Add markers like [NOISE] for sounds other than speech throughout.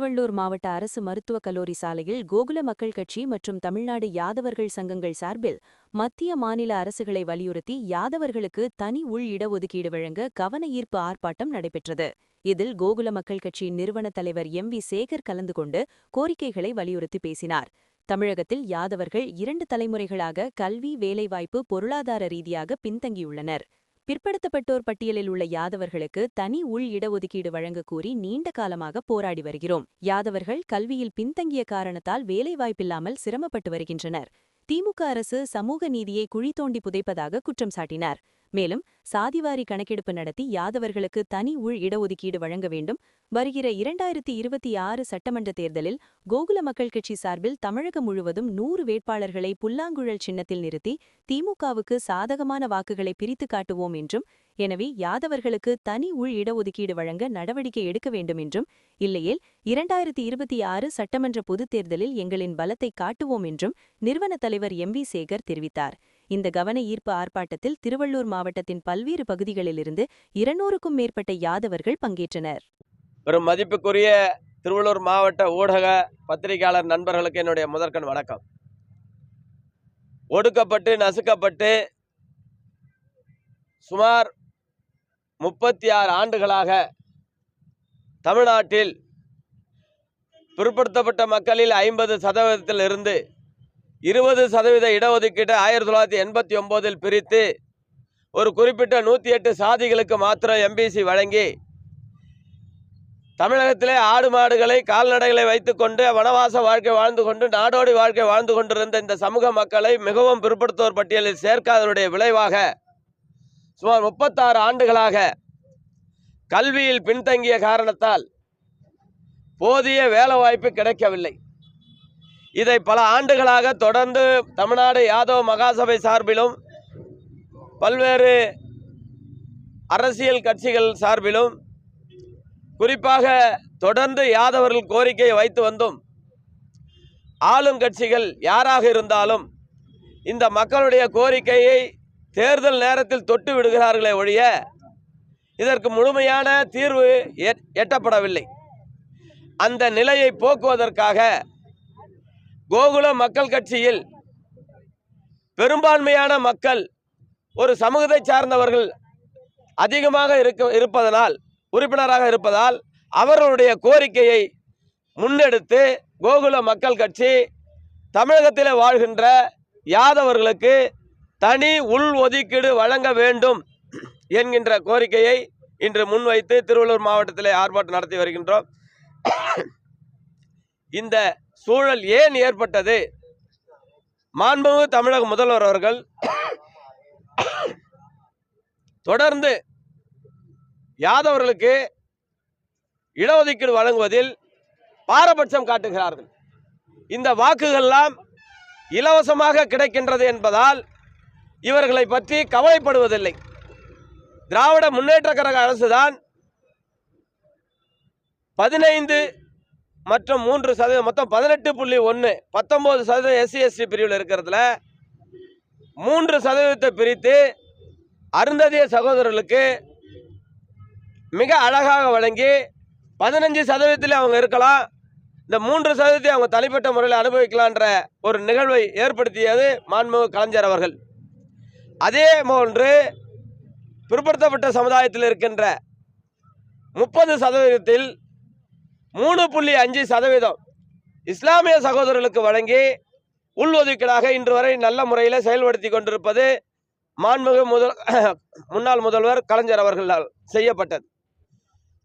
திருவள்ளூர் மாவட்ட அரசு மருத்துவக் கல்லூரி சாலையில் கோகுல மக்கள் கட்சி மற்றும் தமிழ்நாடு யாதவர்கள் சங்கங்கள் சார்பில் மத்திய மாநில அரசுகளை வலியுறுத்தி யாதவர்களுக்கு தனி உள் இடஒதுக்கீடு வழங்க கவன ஈர்ப்பு ஆர்ப்பாட்டம் நடைபெற்றது. இதில் கோகுல மக்கள் கட்சியின் நிறுவனத் தலைவர் எம். வி. சேகர் கலந்து கொண்டு கோரிக்கைகளை வலியுறுத்தி பேசினார். தமிழகத்தில் யாதவர்கள் இரண்டு தலைமுறைகளாக கல்வி வேலைவாய்ப்பு பொருளாதார ரீதியாக பின்தங்கியுள்ளனர். பிற்படுத்தப்பட்டோர் பட்டியலில் உள்ள யாதவர்களுக்கு தனி உள் இடஒதுக்கீடு வழங்க கூறி நீண்ட காலமாக போராடி வருகிறோம். யாதவர்கள் கல்வியில் பின்தங்கிய காரணத்தால் வேலைவாய்ப்பில்லாமல் சிரமப்பட்டு வருகின்றனர். திமுக அரசு சமூக நீதியை குழி தோண்டி புதைப்பதாக குற்றம் சாட்டினார். மேலும் சாதிவாரி கணக்கெடுப்பு நடத்தி யாதவர்களுக்கு தனி உள் இடஒதுக்கீடு வழங்க வேண்டும். வருகிற இரண்டாயிரத்தி இருபத்தி ஆறு சட்டமன்ற தேர்தலில் கோகுல மக்கள் கட்சி சார்பில் தமிழகம் முழுவதும் நூறு வேட்பாளர்களை புல்லாங்குழல் சின்னத்தில் நிறுத்தி திமுகவுக்கு சாதகமான வாக்குகளை பிரித்து காட்டுவோம் என்றும் எனவே யாதவர்களுக்கு தனி உள் இடஒதுக்கீடு வழங்க நடவடிக்கை எடுக்க வேண்டும் என்றும் இல்லையேல் இரண்டாயிரத்தி இருபத்தி ஆறு சட்டமன்ற பொதுத் தேர்தலில் எங்களின் பலத்தை காட்டுவோம் என்றும் நிறுவன தலைவர் எம் வி சேகர் தெரிவித்தார். இந்த கவன ஈர்ப்பு ஆர்ப்பாட்டத்தில் திருவள்ளூர் மாவட்டத்தின் பல்வேறு பகுதிகளிலிருந்து இருநூறுக்கும் மேற்பட்ட யாதவர்கள் பங்கேற்றனர். பெரும் மதிப்புக்குரிய திருவள்ளூர் மாவட்ட ஊடக பத்திரிகையாளர் நண்பர்களுக்கு என்னுடைய முதற்கண் வணக்கம். ஒடுக்கப்பட்டு நசுக்கப்பட்டு சுமார் முப்பத்தி ஆறு ஆண்டுகளாக தமிழ்நாட்டில் பிற்படுத்தப்பட்ட மக்களில் ஐம்பது சதவீதத்தில் இருந்து இருபது சதவீத இடஒதுக்கீட்டை ஆயிரத்தி தொள்ளாயிரத்தி எண்பத்தி ஒம்போதில் பிரித்து ஒரு குறிப்பிட்ட நூற்றி எட்டு சாதிகளுக்கு மாத்திரம் எம்பிசி வழங்கி தமிழகத்திலே ஆடு மாடுகளை கால்நடைகளை வைத்துக்கொண்டு வனவாச வாழ்க்கை வாழ்ந்து கொண்டு நாடோடி வாழ்க்கை வாழ்ந்து கொண்டிருந்த இந்த சமூக மக்களை மிகவும் பிற்படுத்தோர் பட்டியலில் சேர்க்காதனுடைய விளைவாக சுமார் முப்பத்தாறு ஆண்டுகளாக கல்வியில் பின்தங்கிய காரணத்தால் போதிய வேலைவாய்ப்பு கிடைக்கவில்லை. இதை பல ஆண்டுகளாக தொடர்ந்து தமிழ்நாடு யாதவ் மகாசபை சார்பிலும் பல்வேறு அரசியல் கட்சிகள் சார்பிலும் குறிப்பாக தொடர்ந்து யாதவர்கள் கோரிக்கையை வைத்து வந்தும் ஆளும் கட்சிகள் யாராக இருந்தாலும் இந்த மக்களுடைய கோரிக்கையை தேர்தல் நேரத்தில் தொட்டு விடுகிறார்களே ஒழிய இதற்கு முழுமையான தீர்வு எட்- எட்டப்படவில்லை. அந்த நிலையை போக்குவதற்காக கோகுல மக்கள் கட்சியில் பெரும்பான்மையான மக்கள் ஒரு சமூகத்தை சார்ந்தவர்கள் அதிகமாக இருக்க இருப்பதனால் உறுப்பினராக இருப்பதால் அவர்களுடைய கோரிக்கையை முன்னெடுத்து கோகுல மக்கள் கட்சி தமிழகத்தில் வாழ்கின்ற யாதவர்களுக்கு தனி உள் ஒதுக்கீடு வழங்க வேண்டும் என்கின்ற கோரிக்கையை இன்று முன்வைத்து திருவள்ளூர் மாவட்டத்தில் ஆர்ப்பாட்டம் நடத்தி வருகின்றோம். இந்த சூழல் ஏன் ஏற்பட்டது? மாண்புமிகு தமிழக முதல்வர் அவர்கள் தொடர்ந்து யாதவர்களுக்கு இடஒதுக்கீடு வழங்குவதில் பாரபட்சம் காட்டுகிறார்கள். இந்த வாக்குகள்லாம் இலவசமாக கிடைக்கின்றது என்பதால் இவர்களை பற்றி கவலைப்படுவதில்லை. திராவிட முன்னேற்ற கழக அரசுதான் பதினைந்து மற்றும் மூன்று சதவீதம் மொத்தம் பதினெட்டு புள்ளி ஒன்று பத்தொம்போது சதவீதம் எஸ்சி எஸ்டி பிரிவில் இருக்கிறதுல மூன்று சதவீதத்தை பிரித்து அருந்ததிய சகோதரர்களுக்கு மிக அழகாக வழங்கி பதினஞ்சு சதவீதத்தில் அவங்க இருக்கலாம். இந்த மூன்று சதவீதத்தை அவங்க தனிப்பட்ட முறையில் அனுபவிக்கலான்ற ஒரு நிகழ்வை ஏற்படுத்தியது மாண்புமிகு கலைஞர் அவர்கள். அதே போன்று பிற்படுத்தப்பட்ட சமுதாயத்தில் இருக்கின்ற முப்பது சதவீதத்தில் மூணு புள்ளி அஞ்சு சதவீதம் இஸ்லாமிய சகோதரர்களுக்கு வழங்கி உள்ஒதுக்கீடாக இன்று வரை நல்ல முறையில் செயல்படுத்தி கொண்டிருப்பது மாண்புமிகு முதல் [COUGHS] முன்னாள் முதல்வர் கலைஞர் அவர்களால் செய்யப்பட்டது.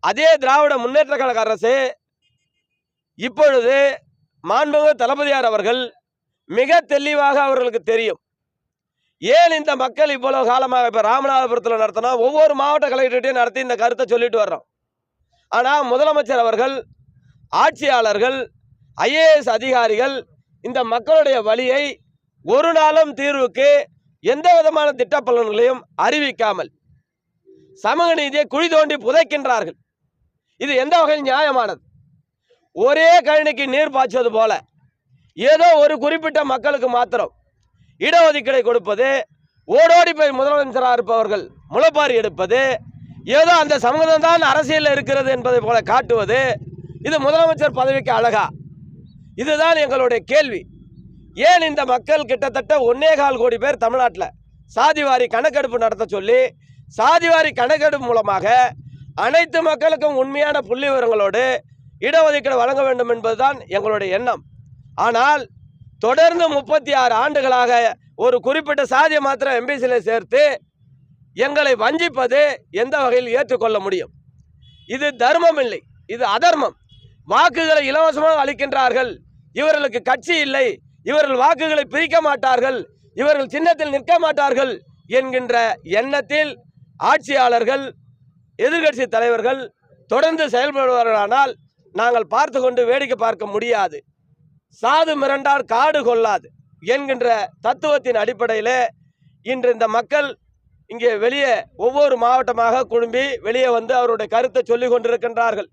அதே திராவிட முன்னேற்ற கழக அரசு இப்பொழுது மாண்புமிகு தளபதியார் அவர்கள் மிக தெளிவாக அவர்களுக்கு தெரியும். ஏன் இந்த மக்கள் இவ்வளவு காலமாக இப்போ ராமநாதபுரத்தில் நடத்தினா ஒவ்வொரு மாவட்ட கலெக்டர்கிட்டையும் நடத்தி இந்த கருத்தை சொல்லிட்டு வர்றோம். ஆனால் முதலமைச்சர் அவர்கள் ஆட்சியாளர்கள் ஐஏஎஸ் அதிகாரிகள் இந்த மக்களுடைய வழியை ஒரு நாளும் தீர்வுக்கு எந்த விதமான திட்டப்பலன்களையும் அறிவிக்காமல் சமூக நீதியை குழி தோண்டி புதைக்கின்றார்கள். இது எந்த வகையில் நியாயமானது? ஒரே கழனிக்கு நீர் பாய்ச்சுவது போல ஏதோ ஒரு குறிப்பிட்ட மக்களுக்கு மாத்திரம் இடஒதுக்கீடை கொடுப்பது ஓடோடி போய் முதலமைச்சராக இருப்பவர்கள் முளைப்பாரி எடுப்பது ஏதோ அந்த சமூகம் தான் அரசியலில் இருக்கிறது என்பதை போல காட்டுவது இது முதலமைச்சர் பதவிக்கு அழகா. இதுதான் எங்களுடைய கேள்வி. ஏன் இந்த மக்கள் கிட்டத்தட்ட ஒன்னே கால் கோடி பேர் தமிழ்நாட்டில் சாதிவாரி கணக்கெடுப்பு நடத்த சொல்லி சாதிவாரி கணக்கெடுப்பு மூலமாக அனைத்து மக்களுக்கும் உண்மையான புள்ளி விவரங்களோடு இடஒதுக்கீடு வழங்க வேண்டும் என்பதுதான் எங்களுடைய எண்ணம். ஆனால் தொடர்ந்து முப்பத்தி ஆறு ஆண்டுகளாக ஒரு குறிப்பிட்ட சாதியை மாத்திரம் எம்பிசியில் சேர்த்து எங்களை வஞ்சிப்பது எந்த வகையில் ஏற்றுக்கொள்ள முடியும்? இது தர்மம் இல்லை இது அதர்மம். வாக்குகளை இலவசமாக அளிக்கின்றார்கள். இவர்களுக்கு கட்சி இல்லை இவர்கள் வாக்குகளை பிரிக்க மாட்டார்கள் இவர்கள் சின்னத்தில் நிற்க மாட்டார்கள் என்கின்ற எண்ணத்தில் ஆட்சியாளர்கள் எதிர்க்கட்சி தலைவர்கள் தொடர்ந்து செயல்படுவார்களானால் நாங்கள் பார்த்து கொண்டு வேடிக்கை பார்க்க முடியாது. சாது மிரண்டார் காடு கொள்ளாது என்கின்ற தத்துவத்தின் அடிப்படையில் இன்று இந்த மக்கள் இங்கே வெளியே ஒவ்வொரு மாவட்டமாக குழும்பி வெளியே வந்து அவருடைய கருத்தை சொல்லிக் கொண்டிருக்கின்றார்கள்.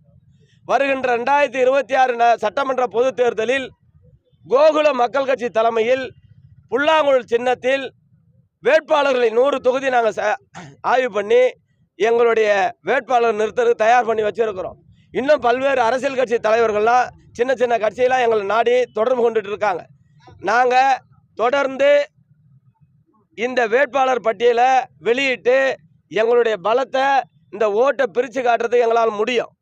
வருகின்ற ரெண்டாயிரத்தி இருபத்தி ஆறு ந- சட்டமன்ற பொதுத் தேர்தலில் கோகுல மக்கள் கட்சி தலைமையில் புல்லாங்குழல் சின்னத்தில் வேட்பாளர்களை நூறு தொகுதி நாங்கள் ச ஆய்வு பண்ணி எங்களுடைய வேட்பாளர் நிறுத்தத்துக்கு தயார் பண்ணி வச்சுருக்கிறோம். இன்னும் பல்வேறு அரசியல் கட்சி தலைவர்கள்லாம் சின்ன சின்ன கட்சியெல்லாம் எங்களை நாடி தொடர்பு கொண்டுட்டு இருக்காங்க. நாங்கள் தொடர்ந்து இந்த வேட்பாளர் பட்டியலை வெளியிட்டு எங்களுடைய பலத்தை இந்த ஓட்டை பிரித்து காட்டுறதுக்கு எங்களால் முடியும்.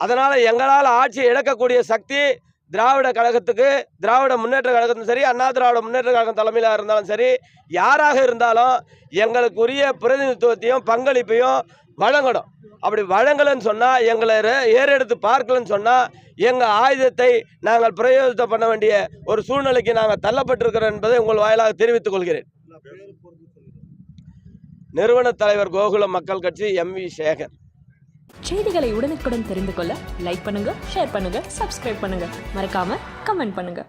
அதனால் எங்களால் ஆட்சியை இழக்கக்கூடிய சக்தி திராவிட கழகத்துக்கு திராவிட முன்னேற்ற கழகத்தும் சரி அண்ணா திராவிட முன்னேற்ற கழகம் தலைமையிலாக இருந்தாலும் சரி யாராக இருந்தாலும் எங்களுக்குரிய பிரதிநிதித்துவத்தையும் பங்களிப்பையும் வழங்கணும். அப்படி வழங்கலைன்னு சொன்னால் எங்களை ஏறெடுத்து பார்க்கலன்னு சொன்னால் எங்கள் ஆயுதத்தை நாங்கள் பிரயோஜனம் பண்ண வேண்டிய ஒரு சூழ்நிலைக்கு நாங்கள் தள்ளப்பட்டிருக்கிறோம் என்பதை உங்கள் வாயிலாக தெரிவித்துக் கொள்கிறேன். நிறுவன தலைவர் கோகுல மக்கள் கட்சி எம் வி சேகர். செய்திகளை உடனுக்குடன் தெரிந்து கொள்ள லைக் பண்ணுங்க ஷேர் பண்ணுங்க சப்ஸ்கிரைப் பண்ணுங்க. மறக்காம கமெண்ட் பண்ணுங்க.